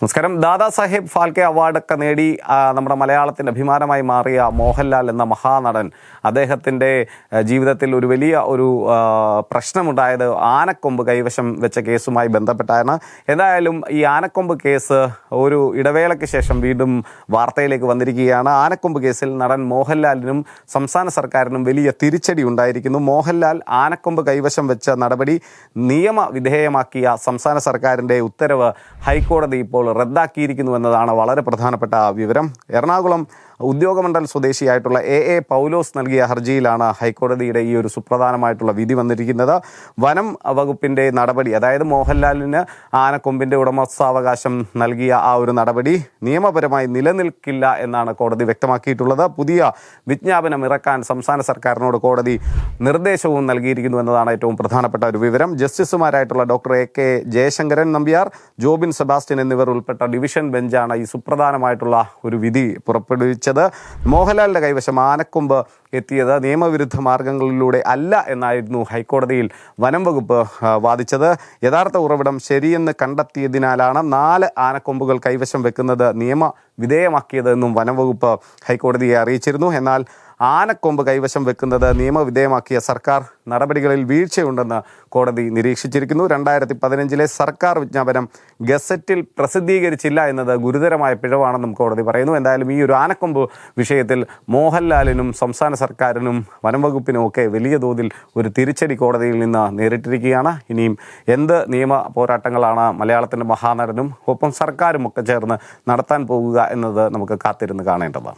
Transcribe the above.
നമസ്കാരം. ദാദാ സാഹേബ് ഫാൽക്കെ അവാർഡൊക്കെ നേടി നമ്മുടെ മലയാളത്തിന്റെ അഭിമാനമായി മാറിയ മോഹൻലാൽ എന്ന മഹാനടൻ അദ്ദേഹത്തിന്റെ ജീവിതത്തിൽ ഒരു വലിയ ഒരു പ്രശ്നമുണ്ടായത് ആനക്കൊമ്പ് കൈവശം വെച്ച കേസുമായി ബന്ധപ്പെട്ടാണ്. എന്തായാലും ഈ ആനക്കൊമ്പ് കേസ് ഒരു ഇടവേളയ്ക്ക് ശേഷം വീണ്ടും വാർത്തയിലേക്ക് വന്നിരിക്കുകയാണ്. ആനക്കൊമ്പ് കേസിൽ നടൻ മോഹൻലാലിനും സംസ്ഥാന സർക്കാരിനും വലിയ തിരിച്ചടി ഉണ്ടായിരിക്കുന്നു. മോഹൻലാൽ ആനക്കൊമ്പ് കൈവശം വെച്ച നടപടി നിയമവിധേയമാക്കിയ സംസ്ഥാന സർക്കാരിന്റെ ഉത്തരവ് ഹൈക്കോടതി ഇപ്പോൾ റദ്ദാക്കിയിരിക്കുന്നു എന്നതാണ് വളരെ പ്രധാനപ്പെട്ട വിവരം. എറണാകുളം ഉദ്യോഗമണ്ഡൽ സ്വദേശിയായിട്ടുള്ള എ എ പൗലോസ് നൽകിയ ഹർജിയിലാണ് ഹൈക്കോടതിയുടെ ഈ ഒരു സുപ്രധാനമായിട്ടുള്ള വിധി വന്നിരിക്കുന്നത്. വനം വകുപ്പിന്റെ നടപടി അതായത് മോഹൻലാലിന് ആനക്കൊമ്പിന്റെ ഉടമസ്ഥാവകാശം നൽകിയ ആ ഒരു നടപടി നിയമപരമായി നിലനിൽക്കില്ല എന്നാണ് കോടതി വ്യക്തമാക്കിയിട്ടുള്ളത്. പുതിയ വിജ്ഞാപനം ഇറക്കാൻ സംസ്ഥാന സർക്കാരിനോട് കോടതി നിർദ്ദേശവും നൽകിയിരിക്കുന്നു എന്നതാണ് ഏറ്റവും പ്രധാനപ്പെട്ട ഒരു വിവരം. ജസ്റ്റിസുമാരായിട്ടുള്ള doctor A K Jayasankaran Nambiar Jobin Sebastian എന്നിവർ ഉൾപ്പെട്ട ഡിവിഷൻ ബെഞ്ചാണ് ഈ സുപ്രധാനമായിട്ടുള്ള ഒരു വിധി പുറപ്പെടുവിച്ചത്. മോഹൻലാലിന്റെ കൈവശം ആനക്കൊമ്പ് എത്തിയത് നിയമവിരുദ്ധ മാർഗങ്ങളിലൂടെ അല്ല എന്നായിരുന്നു ഹൈക്കോടതിയിൽ വനം വകുപ്പ് വാദിച്ചത്. യഥാർത്ഥ ഉറവിടം ശരിയെന്ന് കണ്ടെത്തിയതിനാലാണ് നാല് ആനക്കൊമ്പുകൾ കൈവശം വെക്കുന്നത് നിയമ വിധേയമാക്കിയതെന്നും വനം വകുപ്പ് ഹൈക്കോടതിയെ അറിയിച്ചിരുന്നു. എന്നാൽ ആനക്കൊമ്പ് കൈവശം വെക്കുന്നത് നിയമവിധേയമാക്കിയ സർക്കാർ നടപടികളിൽ വീഴ്ചയുണ്ടെന്ന് കോടതി നിരീക്ഷിച്ചിരിക്കുന്നു. രണ്ടായിരത്തി പതിനഞ്ചിലെ സർക്കാർ വിജ്ഞാപനം ഗസറ്റിൽ പ്രസിദ്ധീകരിച്ചില്ല എന്നത് ഗുരുതരമായ പിഴവാണെന്നും കോടതി പറയുന്നു. എന്തായാലും ഈ ഒരു ആനക്കൊമ്പ് വിഷയത്തിൽ മോഹൻലാലിനും സംസ്ഥാന സർക്കാരിനും വനം വകുപ്പിനും ഒക്കെ വലിയ തോതിൽ ഒരു തിരിച്ചടി കോടതിയിൽ നിന്ന് നേരിട്ടിരിക്കുകയാണ്. ഇനിയും എന്ത് നിയമ പോരാട്ടങ്ങളാണ് മലയാളത്തിന്റെ മഹാനടനും ഒപ്പം സർക്കാരും ഒക്കെ ചേർന്ന് നടത്താൻ പോകുക എന്നത് നമുക്ക് കാത്തിരുന്ന് കാണേണ്ടതാണ്.